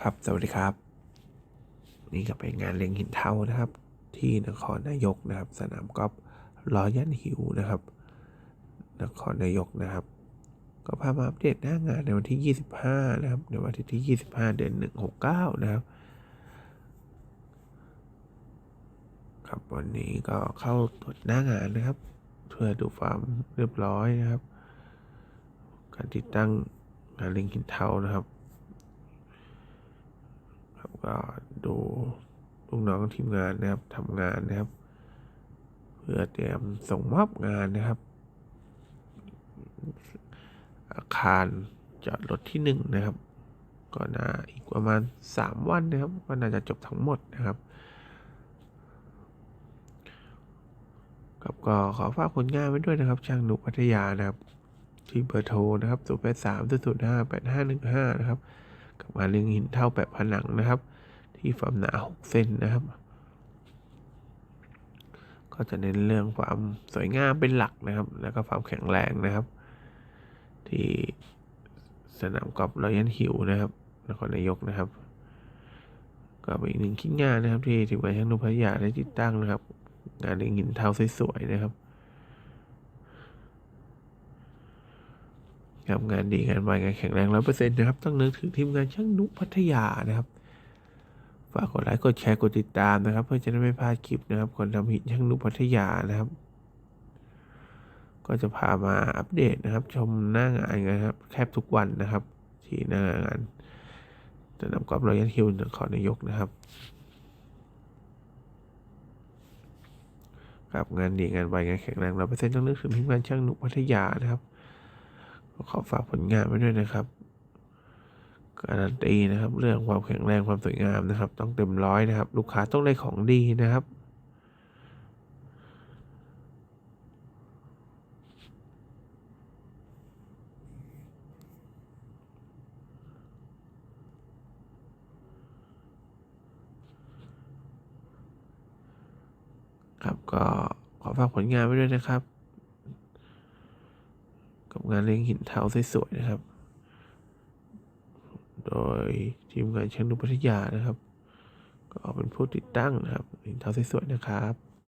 ครับ สวัสดีครับ นี่ก็เป็นงานเล็งหินเท่านะครับ ที่นครนายกนะครับ สนามกอล์ฟล้อยันหิวนะครับ นครนายกนะครับ ก็พามาอัปเดตหน้างานในวันที่ 25 นะครับ ในวันที่ 25 เดือน 169 นะครับ ครับวันนี้ก็เข้าตรวจหน้างานนะครับ เพื่อดูความเรียบร้อยนะครับ การติดตั้งงานเล็งหินเทานะครับ ดูลูกน้องทีมงานนะครับทำงานนะครับ เพื่อเตรียมส่งมอบงานนะครับ อาคารจอดรถที่หนึ่งนะครับก็น่าอีกประมาณสามวันนะครับก็น่าจะจบทั้งหมดนะครับครับก็ขอฝากผลงานไว้ด้วยนะครับ ช่างหนุพัทยานะครับ ที่เบอร์โทรนะครับ0 8 3 0 0 5 8 5 1 5นะครับ กับงานเลี้ยงหินเท่าแบบผนังนะครับ ที่ความหนา6เซนนะครับ ก็จะเน้นเรื่องความสวยงามเป็นหลักนะครับ แล้วก็ความแข็งแรงนะครับ ที่สนามกอล์ฟรอยัลฮิวนะครับนครนายกนะครับ ก็เป็นอีกหนึ่งชิ้นงานนะครับ ที่ทีมงานช่างนุพัทยาได้ติดตั้งนะครับ งานดีหินเทาสวยๆนะครับทำงานดีงานไวงานแข็งแรงร้อยเปอร์เซ็นต์นะครับ ต้องนึกถึงทีมงานช่างนุพัทยานะครับ ฝากกดไลค์กดแชร์กดติดตามนะครับ เพื่อจะได้ไม่พลาดคลิปนะครับคนทำหินช่างนุพัทยานะครับ ก็จะพามาอัปเดตนะครับ ชมหน้างานกันครับแทบทุกวันนะครับ ที่หน้างานสนามกอล์ฟรอยัลฮิลนครนายกนะครับครับงานดีงานไวงานแข็งแรงเร้อยเปเซ็นต้องนึกถึงทีมงานช่างนุพัทยานะครับ ขอฝากผลงานไว้ด้วยนะครับ การันตีนะครับ เรื่องความแข็งแรงความสวยงามนะครับ ต้องเต็มร้อยนะครับ ลูกค้าต้องได้ของดีนะครับครับก็ขอฝากผลงานไว้ด้วยนะครับ กับงานเลี้ยงหินเท้าสวยๆนะครับ โดยทีมงานช่างนุพัทยานะครับ ก็เป็นผู้ติดตั้งนะครับหินเท้าสวยๆนะครับ